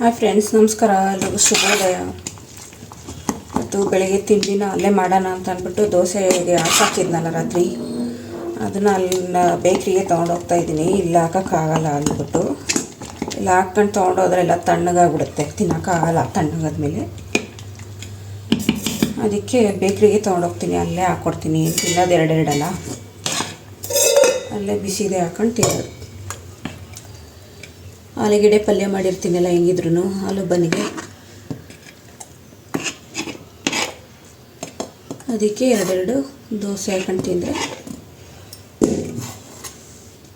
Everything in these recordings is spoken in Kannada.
ಹಾಯ್ ಫ್ರೆಂಡ್ಸ್, ನಮಸ್ಕಾರ. ಎಲ್ರಿಗೂ ಶುಭೋದಯ. ಮತ್ತು ಬೆಳಗ್ಗೆ ತಿಂಡಿನ ಅಲ್ಲೇ ಮಾಡೋಣ ಅಂತ ಅಂದ್ಬಿಟ್ಟು ದೋಸೆಗೆ ಹಾಕಿದ್ನಲ್ಲ ರಾತ್ರಿ. ಅದನ್ನು ಅಲ್ಲಿನ ಬೇಕ್ರಿಗೆ ತೊಗೊಂಡೋಗ್ತಾ ಇದ್ದೀನಿ. ಇಲ್ಲಿ ಹಾಕೋಕ್ಕಾಗಲ್ಲ ಅಂದ್ಬಿಟ್ಟು. ಇಲ್ಲಿ ಹಾಕ್ಕೊಂಡು ತೊಗೊಂಡೋದ್ರೆ ಎಲ್ಲ ತಣ್ಣಗಾಗ್ಬಿಡುತ್ತೆ. ತಿನ್ನೋಕ್ಕಾಗಲ್ಲ ತಣ್ಣಗಾದ್ಮೇಲೆ. ಅದಕ್ಕೆ ಬೇಕ್ರಿಗೆ ತೊಗೊಂಡೋಗ್ತೀನಿ ಅಲ್ಲೇ ಹಾಕ್ಕೊಡ್ತೀನಿ ತಿನ್ನೋದು ಎರಡೆರಡಲ್ಲ. ಅಲ್ಲೇ ಬಿಸಿದೆ ಹಾಕೊಂಡು ತಿನ್ನೋದು. ಆಲೂಗೆಡ್ಡೆ ಪಲ್ಯ ಮಾಡಿರ್ತೀನಲ್ಲ ಹೆಂಗಿದ್ರು ಆಲೂ ಬನ್ನಿಗೆ ಅದಕ್ಕೆ ಎರಡೆರಡು ದೋಸೆ ಹಾಕೊಂಡು ತಿಂದರೆ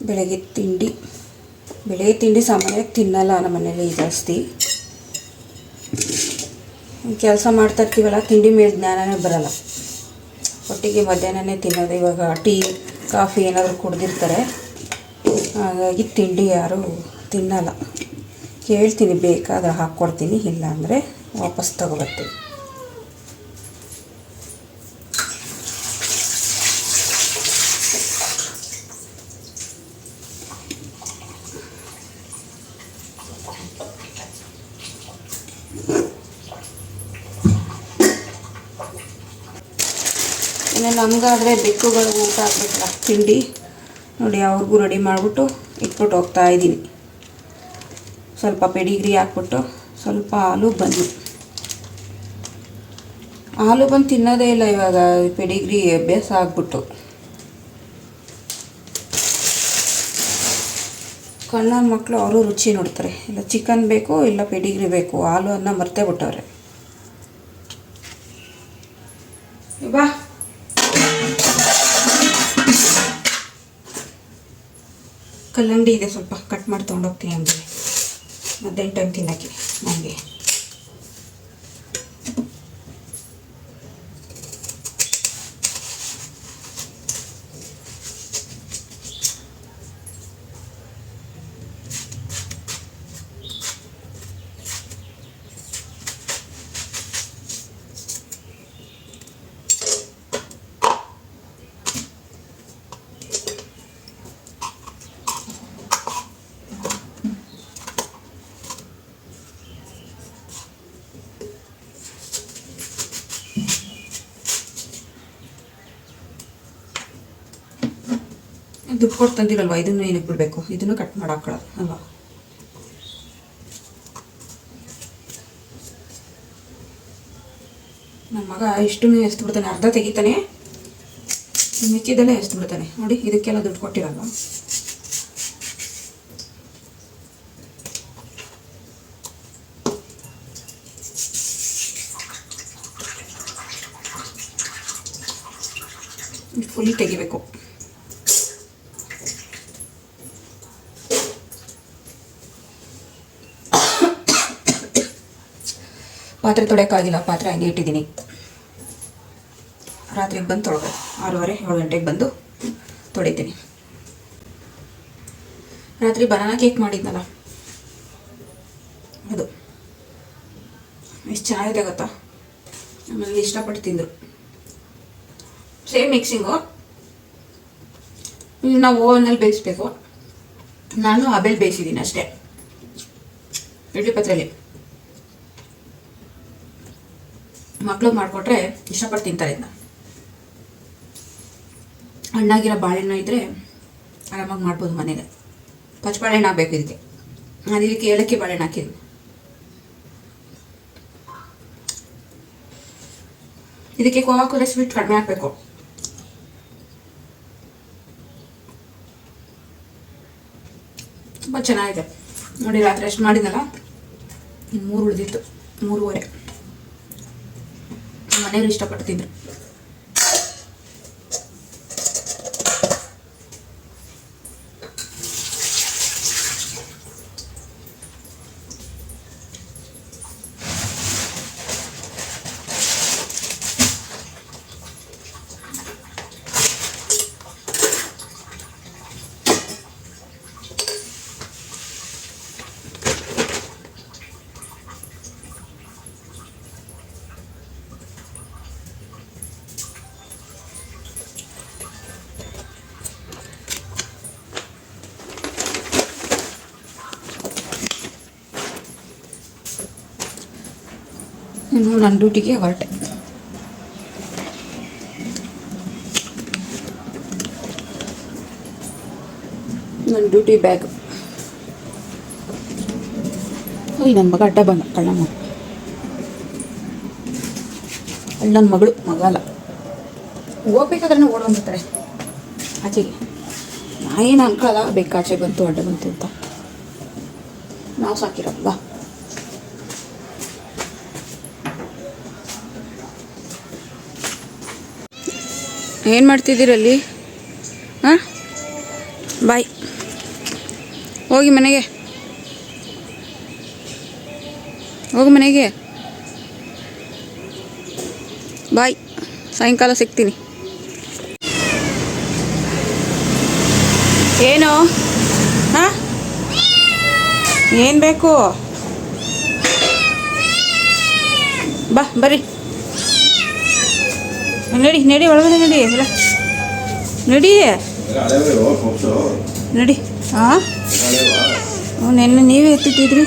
ಬೆಳಗ್ಗೆ ತಿಂಡಿ. ಬೆಳಗ್ಗೆ ತಿಂಡಿ ಸಾಮಾನ್ಯವಾಗಿ ತಿನ್ನಲ್ಲ, ನಮ್ಮ ಮನೇಲಿ ಜಾಸ್ತಿ. ಕೆಲಸ ಮಾಡ್ತಾ ಇರ್ತೀವಲ್ಲ, ತಿಂಡಿ ಮೇಲೆ ಜ್ಞಾನವೇ ಬರಲ್ಲ. ಒಟ್ಟಿಗೆ ಮಧ್ಯಾಹ್ನನೇ ತಿನ್ನೋದು, ಇವಾಗ ಟೀ, ಕಾಫಿ ಏನಾದರೂ ಕುಡ್ದಿರ್ತಾರೆ. ಹಾಗಾಗಿ ತಿಂಡಿ ಯಾರು ತಿನ್ನಲ್ಲ. ಕೇಳ್ತೀನಿ ಬೇಕಾದ್ರೆ ಹಾಕ್ಕೊಡ್ತೀನಿ ಇಲ್ಲ ಅಂದರೆ ವಾಪಸ್ ತಗೊಬರ್ತೀನಿ. ಇನ್ನು ನಮಗಾದರೆ ಬೆಕ್ಕುಗಳು ಊಟ ಆಗಬೇಕಲ್ಲ, ತಿಂಡಿ. ನೋಡಿ, ಅವ್ರಿಗೂ ರೆಡಿ ಮಾಡಿಬಿಟ್ಟು ಇಟ್ಬಿಟ್ಟು ಹೋಗ್ತಾ ಇದ್ದೀನಿ. ಸ್ವಲ್ಪ ಪೆಡಿಗ್ರಿ ಹಾಕ್ಬಿಟ್ಟು ಸ್ವಲ್ಪ ಹಾಲು ಬಂದು ಹಾಲು ಬಂದು ತಿನ್ನೋದೇ ಇಲ್ಲ ಇವಾಗ, ಪೆಡಿಗ್ರಿ ಅಭ್ಯಾಸ ಆಗ್ಬಿಟ್ಟು. ಕಣ್ಣನ ಮಕ್ಕಳು ಅವರು ರುಚಿ ನೋಡ್ತಾರೆ. ಇಲ್ಲ ಚಿಕನ್ ಬೇಕು, ಇಲ್ಲ ಪೆಡಿಗ್ರಿ ಬೇಕು, ಹಾಲು ಅನ್ನ ಮರ್ತೇ ಬಿಟ್ಟವ್ರೆ. ಬಾ. ಕಲ್ಲಂಗಡಿ ಇದೆ ಸ್ವಲ್ಪ, ಕಟ್ ಮಾಡಿ ತೊಗೊಂಡೋಗ್ತೀನಿ ಹಂಗೆ ಮಧ್ಯಾಹ್ನ ಟೈಮ್ ತಿನ್ನೋಕ್ಕೆ ನನಗೆ ದುಡ್ಡು ಕೊಟ್ಟು ತಂದಿರಲ್ವ? ಇದನ್ನು ಏನಕ್ಕೆ ಬಿಡಬೇಕು? ಇದನ್ನು ಕಟ್ ಮಾಡಿ ಅಲ್ವಾ? ನಮ್ಮ ಮಗ ಇಷ್ಟು ಎಸ್ತು ಬಿಡ್ತಾನೆ, ಅರ್ಧ ತೆಗಿತಾನೆ ಮಿಕ್ಕಿದ್ದಲ್ಲೇ ಎಸ್ತು ಬಿಡ್ತಾನೆ. ನೋಡಿ, ಇದಕ್ಕೆಲ್ಲ ದುಡ್ಡು ಕೊಟ್ಟಿರಲ್ವ ಫುಲ್ ತೆಗಿಬೇಕು ಪಾತ್ರೆ ತೊಳೆಯೋಕ್ಕಾಗಿಲ್ಲ, ಪಾತ್ರೆ ಹಂಗೆ ಇಟ್ಟಿದ್ದೀನಿ. ರಾತ್ರಿ ಬಂದು ತೊಳೆದು. ಆರೂವರೆ, ಏಳು ಗಂಟೆಗೆ ಬಂದು ತೊಳಿತೀನಿ. ರಾತ್ರಿ ಬನಾನಾ ಕೇಕ್ ಮಾಡಿದ್ನಲ್ಲ? ಅದು. ಎಷ್ಟು ಚೆನ್ನಾಗಿದೆ ಗೊತ್ತಾ? ಆಮೇಲೆ ಇಷ್ಟಪಟ್ಟು ತಿಂದರು. ಸೇಮ್ ಮಿಕ್ಸಿಂಗು ನಾವು ಓವನಲ್ಲಿ ಬೇಯಿಸ್ಬೇಕು. ನಾನು ಹಬೆಲ್ ಬೇಯಿಸಿದ್ದೀನಿ ಅಷ್ಟೇ. ಇಡ್ಲಿ ಪಾತ್ರೆಯಲ್ಲಿ ಮಕ್ಕಳು ಮಾಡಿಕೊಟ್ರೆ ಇಷ್ಟಪಟ್ಟು ತಿಂತಾರೆ ಇದನ್ನ. ಹಣ್ಣಾಗಿರೋ ಬಾಳೆಹಣ್ಣು ಇದ್ದರೆ ಆರಾಮಾಗಿ ಮಾಡ್ಬೋದು ಮನೇಲೆ ಪಚ್ಚ ಬಾಳೆಹಣ್ಣು ಹಾಕ್ಬೇಕು ಇದಕ್ಕೆ. ನಾನು ಇದಕ್ಕೆ ಏಲಕ್ಕಿ ಬಾಳೆಹಣ್ಣು ಹಾಕಿದ್ದೀನಿ ಇದಕ್ಕೆ ಕೋವಾ ಕೊಲೆ ಸ್ವೀಟ್ ಕಡಿಮೆ ಹಾಕಬೇಕು. ತುಂಬ ಚೆನ್ನಾಗಿದೆ. ನೋಡಿ ರಾತ್ರಿ ಅಷ್ಟು ಮಾಡಿದ್ನಲ್ಲ? ಇನ್ನು ಮೂರು ಉಳಿದಿತ್ತು. ಮೂರುವರೆ. ಮನೆಯವರು ಇಷ್ಟಪಟ್ಟು ಇನ್ನು ನನ್ನ ಡ್ಯೂಟಿಗೆ ಹೊರಟೆ. ನನ್ನ ಡ್ಯೂಟಿ ಬ್ಯಾಗ್. ಓಯ್ ನನ್ನ ಮಗ ಅಡ್ಡ ಬಂದ. ಕಳ್ಳ ಮಗ. ಕಳ್ಳನ ಮಗಳು, ಮಗ ಅಲ್ಲ. ಹೋಗ್ಬೇಕಾದ್ರೆ ಓಡೋಗ್ಬಿಡ್ತಾರೆ ಆಚೆಗೆ. ನಾ ಏನು ಅನ್ಕೊಳ್ಳಲ್ಲ. ಬೇಕಾಚೆ ಬಂತು, ಅಡ್ಡ ಬಂತು ಅಂತ. ನಾವು ಸಾಕಿರೋ ಏನು ಮಾಡ್ತಿದ್ದೀರಲ್ಲಿ ಹಾಂ? ಬಾಯ್. ಹೋಗಿ ಮನೆಗೆ. ಹೋಗಿ ಮನೆಗೆ. ಬಾಯ್. ಸಾಯಂಕಾಲ ಸಿಗ್ತೀನಿ. ಏನು? ಹಾಂ? ಏನು ಬೇಕು? ಬಾ, ಬರ್ರಿ. ನಡಿ ನಡಿ, ಒಳಗಡೆ ನಡಿ ಇಲ್ಲ ನಡಿ. ನಡಿ. ಹಾಂ ನೆನ್ನೆ ನೀವೇ ಎತ್ತಿಟ್ಟಿದ್ರಿ.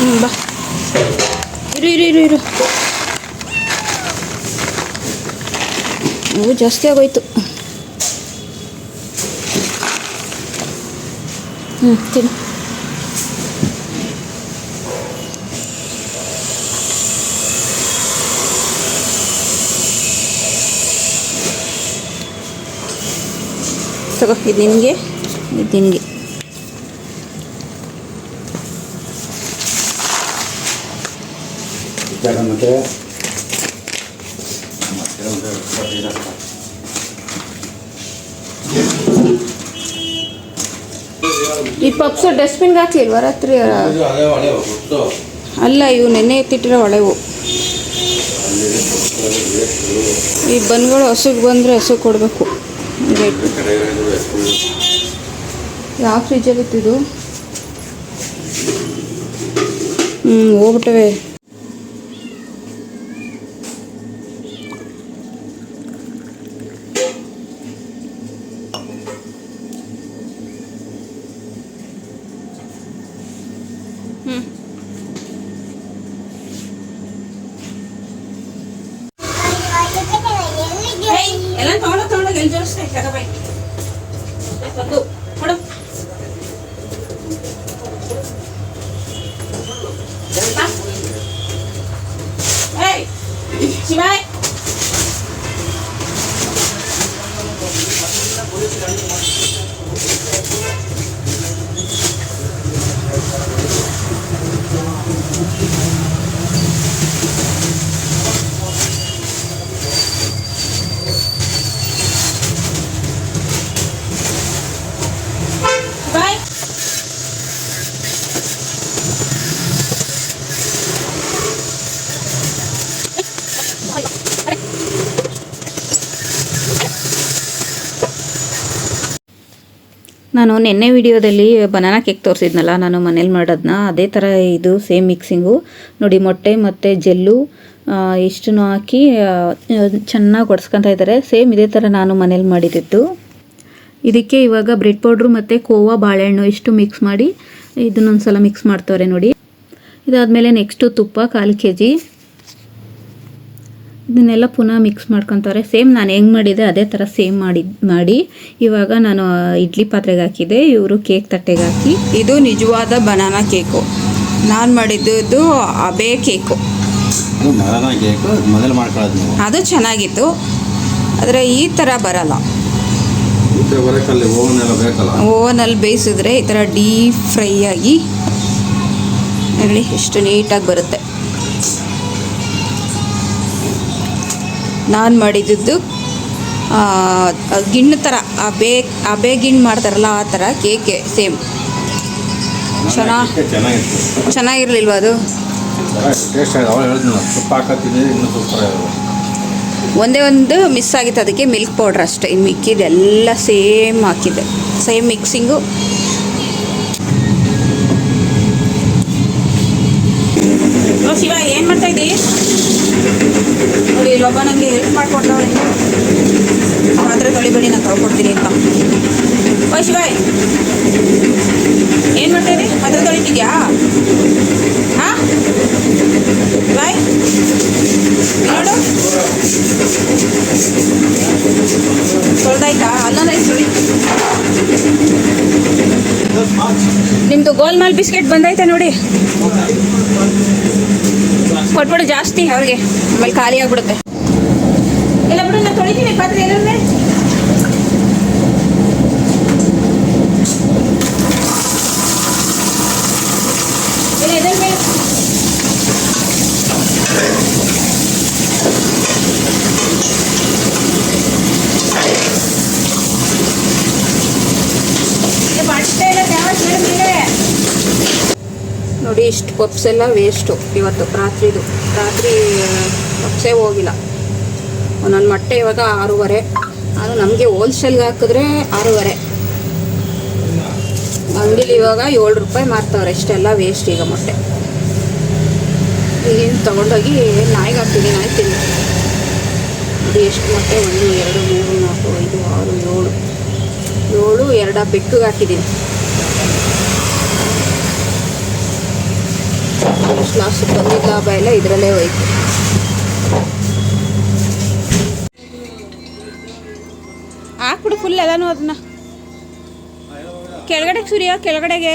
ಹ್ಞೂ ಬಾ. ಇರು ಇರು ಇರು ಇರು. ಹೂ, ಜಾಸ್ತಿ ಆಗೋಯ್ತು. ಹ್ಞೂ ತಿನ್ನು. ತಗೋ ಇದು ನಿನಗೆ ಇದು ನಿನಗೆ ಈ ಪಪ್ಸ್ ಡಸ್ಟ್ಬಿನ್ಗೆ ಹಾಕ್ಲಿಲ್ವ ರಾತ್ರಿ? ಅಲ್ಲ ಇವು ನೆನ್ನೆ ಎತ್ತಿಟ್ಟಿರೋ ಒಳೆವು ಈ ಬನ್ಗಳು ಹಸುಗೆ ಬಂದರೆ ಹಸು ಕೊಡಬೇಕು. ಯಾವ ಫ್ರಿಜ್ಜಲ್ಲಿ ಇತ್ತಿದು ಹ್ಞೂ ಹೋಗ್ಬಿಟ್ಟವೆ ಹ್ಞೂ ಎಲ್ಲ ತಗೊಂಡ ತಗೊಂಡೋಗಿ ಎಲ್ಲಿ ಜೋಡಿಸ್ತಾ ತಗೋಬೈ ಒಂದು ಕೊಡು ಏಯ್ ಶಿವಾಯ್ ಬಾಯ್ ನಾನು ನಿನ್ನೆ ವಿಡಿಯೋದಲ್ಲಿ ಬನಾನಾ ಕೇಕ್ ತೋರಿಸಿದ್ನಲ್ಲ, ನಾನು ಮನೇಲಿ ಮಾಡೋದನ್ನ ಅದೇ ಥರ ಇದು ಸೇಮ್ ಮಿಕ್ಸಿಂಗು ನೋಡಿ, ಮೊಟ್ಟೆ ಮತ್ತು ಜೆಲ್ಲು ಇಷ್ಟನ್ನು ಹಾಕಿ ಚೆನ್ನಾಗಿ ಒಡ್ಸ್ಕೊತಾ ಇದ್ದಾರೆ ಸೇಮ್ ಇದೇ ಥರ ನಾನು ಮನೇಲಿ ಮಾಡಿದ್ದು ಇದಕ್ಕೆ ಇವಾಗ ಬ್ರೆಡ್ ಪೌಡ್ರು ಮತ್ತು ಕೋವಾ ಬಾಳೆಹಣ್ಣು ಇಷ್ಟು ಮಿಕ್ಸ್ ಮಾಡಿ ಇದನ್ನೊಂದು ಸಲ ಮಿಕ್ಸ್ ಮಾಡ್ತವ್ರೆ ನೋಡಿ. ಇದಾದಮೇಲೆ ನೆಕ್ಸ್ಟು ತುಪ್ಪ, ಕಾಲು ಕೆ ಜಿ ಇದನ್ನೆಲ್ಲ ಪುನಃ ಮಿಕ್ಸ್ ಮಾಡ್ಕೊತಾರೆ ಸೇಮ್ ನಾನು ಹೆಂಗೆ ಮಾಡಿದೆ ಅದೇ ಥರ ಸೇಮ್ ಮಾಡಿ ಮಾಡಿ. ಇವಾಗ ನಾನು ಇಡ್ಲಿ ಪಾತ್ರೆಗೆ ಹಾಕಿದೆ ಇವರು ಕೇಕ್ ತಟ್ಟೆಗೆ ಹಾಕಿ. ಇದು ನಿಜವಾದ ಬನಾನಾ ಕೇಕು ನಾನು ಮಾಡಿದ್ದು ಅಬೇ ಕೇಕು ಮರನ ಕೇಕು ಮೊದಲು ಮಾಡ್ಕೊಳ್ಳೋದು ಅದು ಚೆನ್ನಾಗಿತ್ತು. ಆದರೆ ಈ ಥರ ಬರಲ್ಲ. ಓವನಲ್ಲಿ ಬೇಯಿಸಿದ್ರೆ ಈ ಥರ ಡೀಪ್ ಫ್ರೈ ಆಗಿ ಎಷ್ಟು ನೀಟಾಗಿ ಬರುತ್ತೆ. ನಾನು ಮಾಡಿದ್ದು ಗಿಣ್ಣು ಥರ ಆ ಬೇ ಆ ಬೇ ಗಿಣ್ಣು ಮಾಡ್ತಾರಲ್ಲ ಆ ಥರ ಕೇಕೆ ಸೇಮ್. ಚೆನ್ನಾಗಿ ಚೆನ್ನಾಗಿರ್ಲಿಲ್ವ ಅದು? ಒಂದೇ ಒಂದು ಮಿಸ್ ಆಗಿತ್ತು ಅದಕ್ಕೆ ಮಿಲ್ಕ್ ಪೌಡ್ರ್ ಅಷ್ಟೇ. ಇನ್ನು ಮಿಕ್ಕಿದೆಲ್ಲ ಸೇಮ್ ಹಾಕಿದೆ ಸೇಮ್ ಮಿಕ್ಸಿಂಗು ಶಿವ ಏನು ಮಾಡ್ತಾ ಇದ್ದೀ? ನೋಡಿ ಇಲ್ಲೊಬ್ಬ ನನಗೆ ಹೆಲ್ಪ್ ಮಾಡಿಕೊಟ್ಟವಳೆ. ಅವ್ರ ಹತ್ರ ತೊಳಿಬೇಡಿ ನಾನು ತೊಳ್ಕೊಡ್ತೀನಿ ಅಂತ. ವಯಸ್ಸು ಬಾಯ್ ಏನು ಮಾಡ್ತಾ ಇದ್ರಿ ಹತ್ರ ತೊಳಿತಿದ್ಯಾ? ಹಾಂ? ಬಾಯ್ ನೋಡು ತೊಳ್ದಾಯ್ತಾ? ಅಲ್ಲಂದ್ರೆ ನಿಮ್ಮದು ಗೋಲ್ಮಾಲ್ ಬಿಸ್ಕೆಟ್ ಬಂದೈತೆ ನೋಡಿ. ಕೊಟ್ಬಿಡು ಜಾಸ್ತಿ ಅವ್ರಿಗೆ. ಆಮೇಲೆ ಖಾಲಿ ಆಗ್ಬಿಡುತ್ತೆ. ಇಲ್ಲ ಬಿಡು ನಾನು ತೊಳಿತೀನಿ ಪಾತ್ರೆ ಎಲ್ಲರನ್ನೇ ಇಲ್ಲ ಇದನ್ನ ಮೇಲೆ ಏ, ಬಟ್ಟೆ ಎಲ್ಲ ಡ್ಯಾಮೇಜ್ ಮೇಲೆ ನೋಡಿ ಇಷ್ಟು ಪಪ್ಸ್ ಎಲ್ಲ ವೇಸ್ಟು ಇವತ್ತು ರಾತ್ರಿದು. ರಾತ್ರಿ ಪಪ್ಸೇ ಹೋಗಿಲ್ಲ. ಒಂದೊಂದು ಮೊಟ್ಟೆ ಇವಾಗ ಆರೂವರೆ. ಅದು ನಮಗೆ ಹೋಲ್ಸೇಲ್ಗೆ ಹಾಕಿದ್ರೆ ಆರೂವರೆ. ಅಂಗಡಿಲಿ ಇವಾಗ ಏಳು ರೂಪಾಯಿ ಮಾರ್ತವ್ರೆ. ಇಷ್ಟೆಲ್ಲ ವೇಸ್ಟ್ ಈಗ ಮೊಟ್ಟೆ. ಏನು ತೊಗೊಂಡೋಗಿ ನಾಯಿಗೆ ಹಾಕ್ತೀನಿ ನಾಯಿ ಅದು ಎಷ್ಟು ಮೊಟ್ಟೆ? ಒಂದು, ಎರಡು, ಮೂರು, ನಾಲ್ಕು, ಐದು, ಆರು, ಏಳು. ಏಳು, ಎರಡು ಬೆಕ್ಕಿಗೆ ಹಾಕಿದ್ದೀನಿ ಎಷ್ಟು ಲಾಸ್ಟ್ ಬಂದಿದ್ದ ಲಾಭ ಎಲ್ಲ ಇದರಲ್ಲೇ ಹೋಯ್ತು ಹಾಕ್ಬಿಡು ಫುಲ್ ಎಲ್ಲನೂ ಅದನ್ನ ಕೆಳಗಡೆಗೆ ಸುರಿಯ, ಕೆಳಗಡೆಗೆ.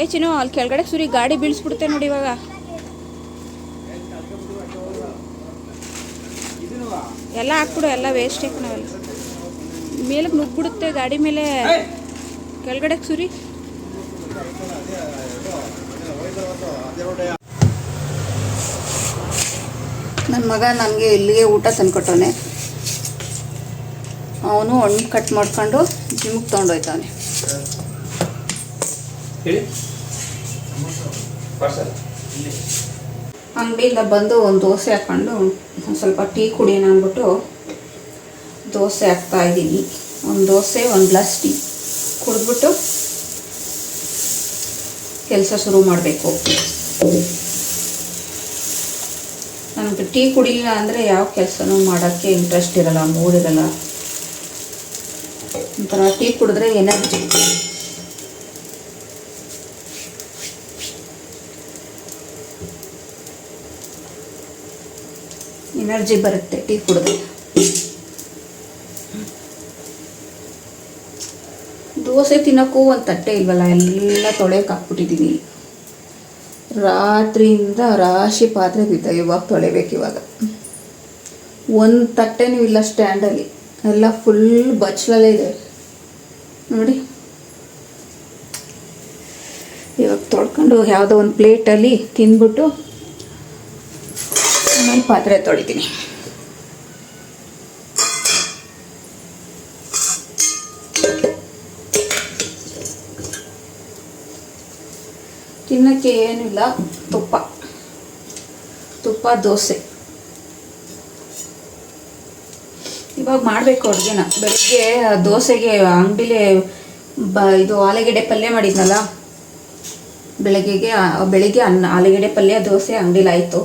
ಏ ಚಿನ್ನು, ಅಲ್ಲಿ ಕೆಳಗಡೆ ಸುರಿ, ಗಾಡಿ ಬೀಳಿಸ್ಬಿಡುತ್ತೆ ನೋಡಿ ಇವಾಗ. ಎಲ್ಲ ಹಾಕ್ಬಿಡು, ಎಲ್ಲ ವೇಸ್ಟ್ ನಾವೆಲ್ಲ ಮೇಲಕ್ಕೆ ನುಗ್ಬಿಡುತ್ತೆ ಗಾಡಿ ಮೇಲೆ. ಕೆಳಗಡೆಗೆ ಸುರಿ. ನನ್ನ ಮಗ ನನಗೆ ಇಲ್ಲಿಗೆ ಊಟ ತಂದ್ಕೊಟ್ಟವನೆ. ಅವನು ಹಣ್ಣು ಕಟ್ ಮಾಡ್ಕೊಂಡು ಜಿಮ್ಗೆ ತೊಗೊಂಡೋಯ್ತಾವನೆ. ಅಂಗಡಿಯಿಂದ ಬಂದು ಒಂದು ದೋಸೆ ಹಾಕ್ಕೊಂಡು ಒಂದು ಸ್ವಲ್ಪ ಟೀ ಕುಡಿಯೋಣ ಅಂದ್ಬಿಟ್ಟು ದೋಸೆ ಹಾಕ್ತಾ ಇದ್ದೀನಿ. ಒಂದು ದೋಸೆ ಒಂದು ಗ್ಲಾಸ್ ಟೀ ಕುಡಿದ್ಬಿಟ್ಟು ಕೆಲಸ ಶುರು ಮಾಡಬೇಕು. ನನಗೆ ಟೀ ಕುಡಿಲಿಲ್ಲ ಅಂದರೆ ಯಾವ ಕೆಲಸನೂ ಮಾಡೋಕ್ಕೆ ಇಂಟ್ರೆಸ್ಟ್ ಇರಲ್ಲ ಮೂಡಿರಲ್ಲ ಒಂಥರ ಟೀ ಕುಡಿದ್ರೆ ಎನರ್ಜಿ ಎನರ್ಜಿ ಬರುತ್ತೆ ಟೀ ಕುಡಿದ್ರೆ. ದೋಸೆ ತಿನ್ನೋಕ್ಕೂ ಒಂದು ತಟ್ಟೆ ಇಲ್ವಲ್ಲ, ಎಲ್ಲ ತೊಳೆಯಕ್ಕೆ ಹಾಕ್ಬಿಟ್ಟಿದ್ದೀನಿ ರಾತ್ರಿಯಿಂದ ರಾಶಿ ಪಾತ್ರೆ ಬಿದ್ದ, ಇವಾಗ ತೊಳಿಬೇಕು ಇವಾಗ. ಒಂದು ತಟ್ಟೆನೂ ಇಲ್ಲ ಸ್ಟ್ಯಾಂಡಲ್ಲಿ ಎಲ್ಲ ಫುಲ್ ಬಚ್ಚಲಲ್ಲೇ ಇದೆ. ನೋಡಿ. ಇವಾಗ ತೊಳ್ಕೊಂಡು ಯಾವುದೋ ಒಂದು ಪ್ಲೇಟಲ್ಲಿ ತಿಂದ್ಬಿಟ್ಟು ಆಮೇಲೆ ಪಾತ್ರೆ ತೊಳಿತೀನಿ. ತಿನ್ನಕ್ಕೆ ಏನಿಲ್ಲ, ತುಪ್ಪ. ತುಪ್ಪ, ದೋಸೆ. ಇವಾಗ ಮಾಡಬೇಕು ಅಡುಗೆನ. ಬೆಳಿಗ್ಗೆ ದೋಸೆಗೆ ಅಂಗಡಿಲಿ ಬ, ಇದು ಆಲೂಗೆಡ್ಡೆ ಪಲ್ಯ ಮಾಡಿದ್ನಲ್ಲ? ಬೆಳಗ್ಗೆಗೆ ಬೆಳಗ್ಗೆ ಅನ್ನ, ಆಲೂಗೆಡ್ಡೆ ಪಲ್ಯ, ದೋಸೆ, ಅಂಗಡಿಲಿ ಆಯಿತು.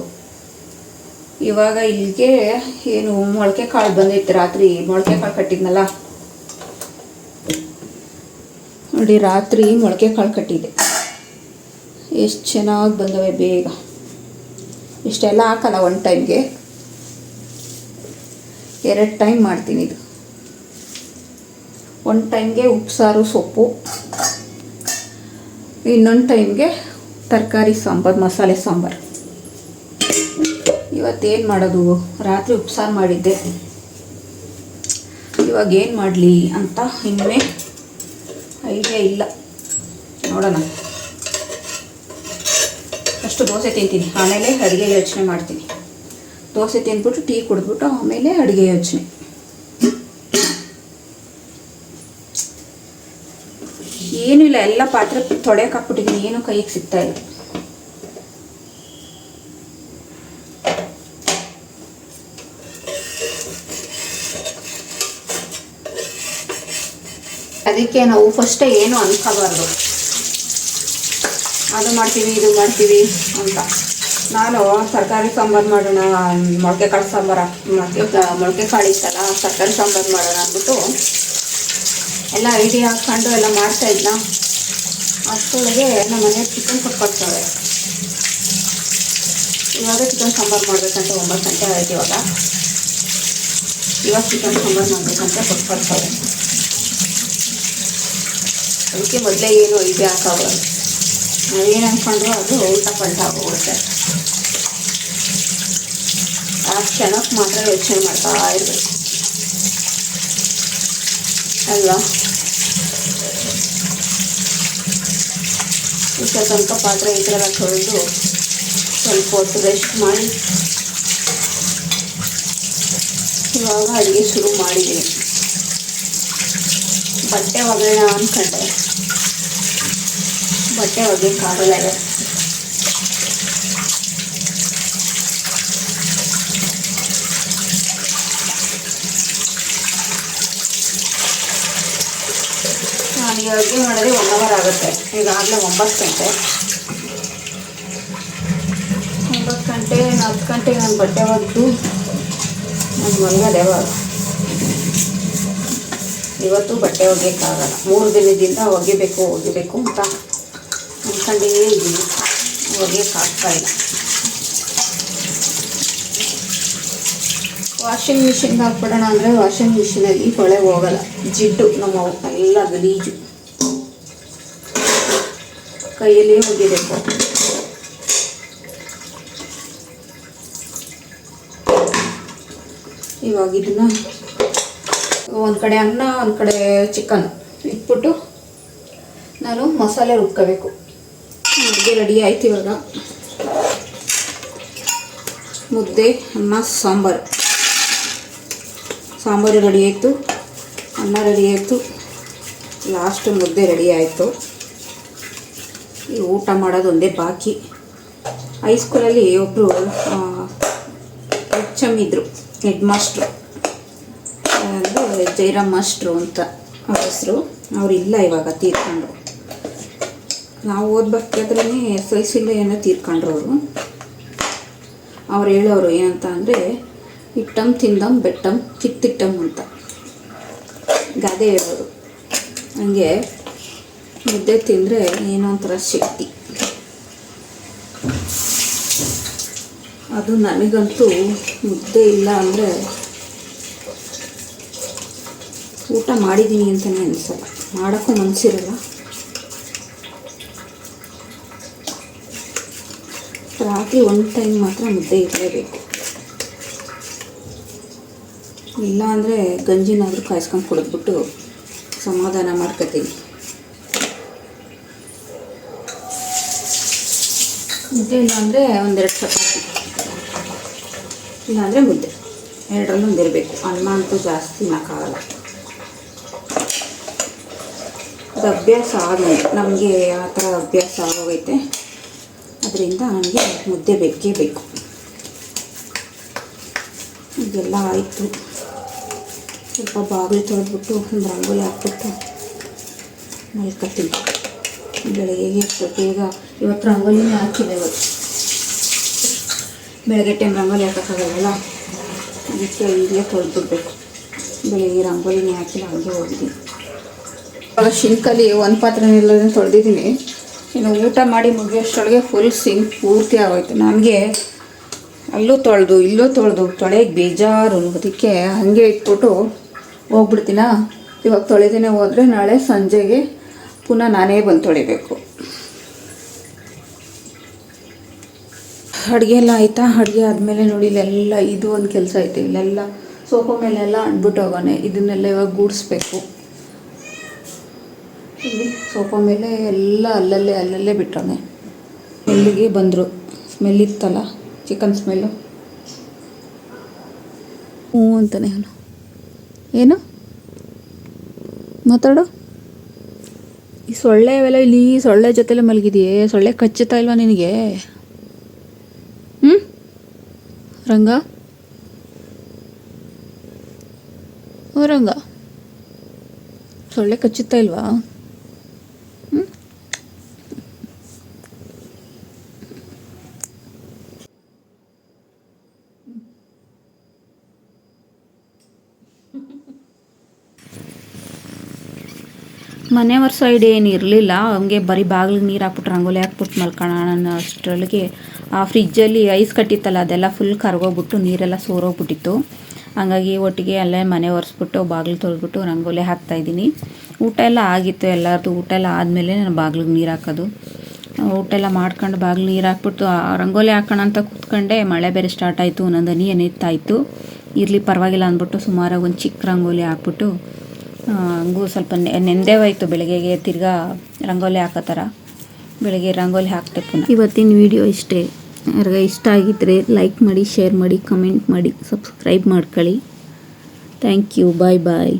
ಇವಾಗ ಇಲ್ಲಿಗೆ ಏನು ಮೊಳಕೆ ಕಾಳು ಬಂದಿತ್ತು ರಾತ್ರಿ. ಮೊಳಕೆ ಕಾಳು ಕಟ್ಟಿದ್ನಲ್ಲ? ನೋಡಿ, ರಾತ್ರಿ ಮೊಳಕೆ ಕಾಳು ಕಟ್ಟಿದೆ ಎಷ್ಟು ಚೆನ್ನಾಗಿ ಬಂದವೆ ಬೇಗ. ಇಷ್ಟೆಲ್ಲ ಹಾಕಲ್ಲ ಒನ್ ಟೈಮ್ಗೆ ಎರಡು ಟೈಮ್ ಮಾಡ್ತೀನಿ ಇದು. ಒಂದು ಟೈಮ್ಗೆ ಉಪ್ಸಾರು ಸೊಪ್ಪು. ಇನ್ನೊಂದು ಟೈಮ್ಗೆ ತರಕಾರಿ, ಸಾಂಬಾರು, ಮಸಾಲೆ, ಸಾಂಬಾರು. ಇವತ್ತೇನು ಮಾಡೋದು? ರಾತ್ರಿ ಉಪ್ಸಾರು ಮಾಡಿದ್ದೆ. ಇವಾಗ ಏನು ಮಾಡಲಿ ಅಂತ ಇನ್ನೇ ಐಡಿಯಾ ಇಲ್ಲ. ನೋಡೋಣ. ಅಷ್ಟು ದೋಸೆ ತಿಂತೀನಿ. ಆಮೇಲೆ ಅಡುಗೆ ಯೋಚನೆ ಮಾಡ್ತೀನಿ. ದೋಸೆ ತಿಂದ್ಬಿಟ್ಟು ಟೀ ಕುಡಿದ್ಬಿಟ್ಟು ಆಮೇಲೆ ಅಡುಗೆ ಯೋಚನೆ. ಏನೂ ಇಲ್ಲ, ಎಲ್ಲ ಪಾತ್ರೆ ತೊಳೆಯಕ್ಕೆ ಹಾಕ್ಬಿಟ್ಟಿದ್ದೀನಿ ಏನೂ ಕೈಗೆ ಸಿಗ್ತಾ ಇಲ್ಲ. ಅದಕ್ಕೆ ನಾವು ಫಸ್ಟೇ ಏನು ಅನ್ಕೋಬಾರ್ದು. ಅದು ಮಾಡ್ತೀವಿ, ಇದು ಮಾಡ್ತೀವಿ ಅಂತ. ನಾನು ತರಕಾರಿ ಸಾಂಬಾರು ಮಾಡೋಣ, ಮೊಳಕೆ ಕಾಳು ಸಾಂಬಾರು ಮೊಳಕೆ ಮೊಳಕೆ ಕಾಳು ಇತ್ತಲ್ಲ ತರಕಾರಿ ಸಾಂಬಾರು ಮಾಡೋಣ ಅಂದ್ಬಿಟ್ಟು ಎಲ್ಲ ಐಡಿ ಹಾಕ್ಕೊಂಡು ಎಲ್ಲ ಮಾಡ್ತಾ ಇದ್ನ. ಅಷ್ಟರೊಳಗೆ ನಮ್ಮ ಮನೆಯವ್ರು ಚಿಕನ್ ಕೊಟ್ಕೊಡ್ತಾರೆ ಇವಾಗ ಚಿಕನ್ ಸಾಂಬಾರು ಮಾಡಬೇಕಂತ ಒಂಬತ್ತು ಗಂಟೆ ಆಯ್ತು ಇವಾಗ. ಇವಾಗ ಚಿಕನ್ ಸಾಂಬಾರು ಮಾಡಬೇಕಂತ ಬರ್ತಾರೆ ಅದಕ್ಕೆ ಮೊದಲೇ ಏನು ಇದೆ ಹಾಕೋಬಾರ್ದು ನಾವೇನು ಅಂದ್ಕೊಂಡ್ರು ಅದು ಊಟ ಪಲ್ಟ ಹೋಗುತ್ತೆ. ಆ ಕ್ಷಣಕ್ಕೆ ಮಾತ್ರ ಯೋಚನೆ ಮಾಡ್ತಾ ಇರಬೇಕು. ಅಲ್ವಾ? ಇಷ್ಟ ತನಕ ಪಾತ್ರೆ ಈ ಥರ ತೊಳೆದು ಸ್ವಲ್ಪ ಹೊತ್ತು ರೆಸ್ಟ್ ಮಾಡಿ. ಇವಾಗ ಅಡುಗೆ ಶುರು ಮಾಡಿದ್ದೀನಿ. ಬಟ್ಟೆ ಒಗ್ಗರಣೆ ಅಂದ್ಕೊಂಡೆ ಬಟ್ಟೆ ಒಗೆಯೋಕ್ಕಾಗಲ್ಲ ನನಗೆ ಅಡುಗೆ ಮಾಡಿದ್ರೆ ಒನ್ ಅವರ್ ಆಗುತ್ತೆ. ಈಗಾಗಲೇ ಒಂಬತ್ತು ಗಂಟೆ. ಒಂಬತ್ತು ಗಂಟೆ ಹತ್ತು ಗಂಟೆಗೆ ನಾನು ಬಟ್ಟೆ ಒಗೆದು ನಾನು ಮಲ್ಗದೆ ಅವಾಗ ಇವತ್ತು ಬಟ್ಟೆ ಒಗೆಯೋಕ್ಕಾಗಲ್ಲ. ಮೂರು ದಿನದಿಂದ ಒಗಿಬೇಕು ಒಗಿಬೇಕು ಅಂತ. ಆಗ್ತಾ ಇಲ್ಲ. ವಾಷಿಂಗ್ ಮಿಷಿನ್ಗೆ ಹಾಕ್ಬಿಡೋಣ ಅಂದರೆ ವಾಷಿಂಗ್ ಮಿಷಿನಲ್ಲಿ ಕೊಳೆ ಹೋಗಲ್ಲ. ಜಿಡ್ಡು ನಮ್ಮ ಎಲ್ಲ ಗಲೀಜು. ಕೈಯಲ್ಲೇ ಒಗಿಬೇಕು ಇವಾಗ ಇದನ್ನ ಒಂದು ಕಡೆ ಅನ್ನ, ಒಂದು ಕಡೆ ಚಿಕನ್ ಇಟ್ಬಿಟ್ಟು ನಾನು ಮಸಾಲೆ ರುಬ್ಕೋಬೇಕು. ಅಡುಗೆ ರೆಡಿ ಆಯ್ತು ಇವಾಗ. ಮುದ್ದೆ, ಅನ್ನ, ಸಾಂಬಾರು. ಸಾಂಬಾರು ರೆಡಿ ಆಯಿತು. ಅನ್ನ ರೆಡಿ ಆಯಿತು. ಲಾಸ್ಟ್ ಮುದ್ದೆ ರೆಡಿ ಆಯಿತು. ಈ ಊಟ ಮಾಡೋದು ಒಂದೇ ಬಾಕಿ. ಹೈಸ್ಕೂಲಲ್ಲಿ ಒಬ್ಬರು ಎಚ್ ಎಂ ಇದ್ದರು ಹೆಡ್ ಮಾಸ್ಟ್ರು ಅಂದರೆ ಜೈರಾಮ್ ಮಾಸ್ಟ್ರು ಅಂತ ಅವ್ರ ಹೆಸರು. ಅವ್ರು ಇಲ್ಲ ಇವಾಗ ತೀರ್ಕೊಂಡ್ರು ನಾವು ಓದ್ಬೇಕಾದ್ರೇ ಎಸ್ ಎಲ್ ಸಿಲ್ಲ ಏನೋ ತೀರ್ಕೊಂಡ್ರು ಅವರು ಹೇಳೋರು ಏನಂತ ಅಂದರೆ, ಇಟ್ಟಂ ತಿಂದಮ್ ಬೆಟ್ಟಮ್ ಕಿತ್ತಿಟ್ಟಮ್ ಅಂತ. ಗಾದೆ ಹೇಳೋರು. ಹಂಗೆ ಮುದ್ದೆ ತಿಂದರೆ ಏನೋ ಒಂಥರ ಶಕ್ತಿ. ಅದು ನನಗಂತೂ ಮುದ್ದೆ ಇಲ್ಲ ಅಂದರೆ ಊಟ ಮಾಡಿದ್ದೀನಿ ಅಂತಲೇ ಅನಿಸಲ್ಲ. ಮಾಡೋಕ್ಕೂ ಮನಸ್ಸಿರಲ್ಲ ರಾತ್ರಿ ಒಂದು ಟೈಮ್ ಮಾತ್ರ ಮುದ್ದೆ ಇರಲೇಬೇಕು ಇಲ್ಲ ಅಂದರೆ ಗಂಜಿನಾದರೂ ಕಾಯಿಸ್ಕೊಂಡು ಕುಡಿದ್ಬಿಟ್ಟು ಸಮಾಧಾನ ಮಾಡ್ಕೊತೀನಿ. ಮುದ್ದೆ ಇಲ್ಲ ಅಂದರೆ ಒಂದೆರಡು ಚಪಾತಿ. ಇಲ್ಲಾಂದರೆ ಮುದ್ದೆ. ಎರಡರಲ್ಲೂ ಒಂದಿರಬೇಕು. ಅನ್ನ ಅಂತೂ ಜಾಸ್ತಿ ತಿನ್ನೋಕ್ಕಾಗಲ್ಲ ಅದು ಅಭ್ಯಾಸ ಆದಮೇಲೆ ನಮಗೆ ಆ ಥರ ಅಭ್ಯಾಸ ಆಗೋಗೈತೆ. ಅದರಿಂದ ನನಗೆ ಮುದ್ದೆ ಬೇಕೇ ಬೇಕು. ಇದೆಲ್ಲ ಆಯಿತು. ಸ್ವಲ್ಪ ಬಾಗಿಲು ತೊಳೆದ್ಬಿಟ್ಟು ಒಂದು ರಂಗೋಲಿ ಹಾಕ್ಬಿಟ್ಟು ಮಲ್ಕೊತೀನಿ ಬೆಳಗ್ಗೆಗೆ ಇರ್ತದೆ ಬೇಗ ಇವತ್ತು ರಂಗೋಲಿನೇ ಹಾಕಿದೆ ಇವತ್ತು. ಬೆಳಗ್ಗೆ ಟೈಮ್ ರಂಗೋಲಿ ಹಾಕೋಕ್ಕಾಗಲ್ಲ ಅದಕ್ಕೆ ಈಗಲೇ ತೊಳೆದ್ಬಿಡ್ಬೇಕು. ಬೆಳಗ್ಗೆ ರಂಗೋಲಿನೇ ಹಾಕಿಲ್ಲ ಹಂಗೆ ಹೋಗಿದ್ದೀನಿ. ಇವಾಗ ಶಿಂಕಲ್ಲಿ ಒಂದು ಪಾತ್ರೆನೆಲ್ಲ ತೊಳೆದಿದ್ದೀನಿ. ಇನ್ನು ಊಟ ಮಾಡಿ ಮುಗಿಯೋಷ್ಟೊಳಗೆ ಫುಲ್ ಸಿಂಕ್ ಪೂರ್ತಿ ಆಗೋಯ್ತು. ನನಗೆ ಅಲ್ಲೂ ತೊಳೆದು, ಇಲ್ಲೂ ತೊಳೆದು ತೊಳೆಗೆ ಬೇಜಾರು. ಅದಕ್ಕೆ ಹಾಗೆ ಇಟ್ಬಿಟ್ಟು ಹೋಗ್ಬಿಡ್ತೀನ? ಇವಾಗ ತೊಳೆದೇನೆ ಹೋದರೆ ನಾಳೆ ಸಂಜೆಗೆ ಪುನಃ ನಾನೇ ಬಂದು ತೊಳಿಬೇಕು. ಅಡುಗೆ ಎಲ್ಲ ಆಯಿತಾ? ಅಡುಗೆ ಆದಮೇಲೆ ನೋಡಿ, ಇಲ್ಲೆಲ್ಲ ಇದು ಒಂದು ಕೆಲಸ ಐತೆ. ಇಲ್ಲೆಲ್ಲ ಸೋಫಾ ಮೇಲೆಲ್ಲ ಅಂದ್ಬಿಟ್ಟು ಹೋಗೋಣ. ಇದನ್ನೆಲ್ಲ ಇವಾಗ ಗೂಡಿಸ್ಬೇಕು. ಇಲ್ಲಿ ಸೋಫಾ ಮೇಲೆ ಎಲ್ಲ ಅಲ್ಲಲ್ಲೇ ಅಲ್ಲಲ್ಲೇ ಬಿಟ್ಟವನೆ ಎಲ್ಲಿಗೆ ಬಂದರು. ಸ್ಮೆಲ್ ಇತ್ತಲ್ಲ ಚಿಕನ್ ಸ್ಮೆಲ್ಲು ಹ್ಞೂ ಅಂತಾನೆ ಅವನು. ಏನು? ಮಾತಾಡು. ಈ ಸೊಳ್ಳೆ ಅವೆಲ್ಲ ಇಲ್ಲಿ ಸೊಳ್ಳೆ ಜೊತೆಲೆ ಮಲಗಿದೆಯೇ? ಸೊಳ್ಳೆ ಕಚ್ಚುತ್ತಾ ಇಲ್ವಾ ನಿನಗೆ? ಹ್ಞೂ ರಂಗ? ಓ ರಂಗ. ಸೊಳ್ಳೆ ಕಚ್ಚುತ್ತಾ ಇಲ್ವಾ? ಮನೆಯವ್ರ ಸೈಡ್ ಏನು ಇರಲಿಲ್ಲ. ಹಂಗೆ ಬರೀ ಬಾಗಿಲಿಗೆ ನೀರು ಹಾಕ್ಬಿಟ್ಟು ರಂಗೋಲಿ ಹಾಕ್ಬಿಟ್ಟು ಮಲ್ಕೊಳ್ಳೋಣ ಅಷ್ಟರೊಳಗೆ. ಆ ಫ್ರಿಜ್ಜಲ್ಲಿ ಐಸ್ ಕಟ್ಟಿತ್ತಲ್ಲ, ಅದೆಲ್ಲ ಫುಲ್ ಕರ್ಗೋಗ್ಬಿಟ್ಟು ನೀರೆಲ್ಲ ಸೋರೋಗ್ಬಿಟ್ಟಿತ್ತು. ಹಂಗಾಗಿ ಒಟ್ಟಿಗೆ ಅಲ್ಲೇ ಮನೆ ಒರೆಸ್ಬಿಟ್ಟು, ಬಾಗಿಲು ತೊಳೆದ್ಬಿಟ್ಟು ರಂಗೋಲಿ ಹಾಕ್ತಾಯಿದ್ದೀನಿ ಊಟ ಎಲ್ಲ ಆಗಿತ್ತು ಎಲ್ಲರದು, ಊಟ ಎಲ್ಲ ಆದಮೇಲೆ ನಾನು ಬಾಗಿಲಿಗೆ ನೀರು ಹಾಕೋದು. ಊಟ ಎಲ್ಲ ಮಾಡ್ಕೊಂಡು ಬಾಗಿಲು ನೀರು ಹಾಕ್ಬಿಟ್ಟು ರಂಗೋಲಿ ಹಾಕೋಣ ಅಂತ ಕೂತ್ಕೊಂಡೆ, ಮಳೆ ಬೇರೆ ಸ್ಟಾರ್ಟ್ ಆಯಿತು ಒಂದೊಂದು ಹನಿ ಇರಲಿ ಪರವಾಗಿಲ್ಲ ಅಂದ್ಬಿಟ್ಟು ಸುಮಾರಾಗಿ ಒಂದು ಚಿಕ್ಕ ರಂಗೋಲಿ ಹಾಕ್ಬಿಟ್ಟು ಹಂಗೂ ಸ್ವಲ್ಪ ನೆಂದೇ ಹೋಯ್ತು ಬೆಳಗ್ಗೆಗೆ ತಿರ್ಗಾ ರಂಗೋಲಿ ಹಾಕೋ ಥರ ಬೆಳಗ್ಗೆ ರಂಗೋಲಿ ಹಾಕಬೇಕು ಇವತ್ತಿನ ವಿಡಿಯೋ ಇಷ್ಟೇ. ಯಾರಿಗ ಇಷ್ಟ ಆಗಿದ್ದರೆ ಲೈಕ್ ಮಾಡಿ ಶೇರ್ ಮಾಡಿ ಕಮೆಂಟ್ ಮಾಡಿ ಸಬ್ಸ್ಕ್ರೈಬ್ ಮಾಡ್ಕೊಳ್ಳಿ. Thank you bye bye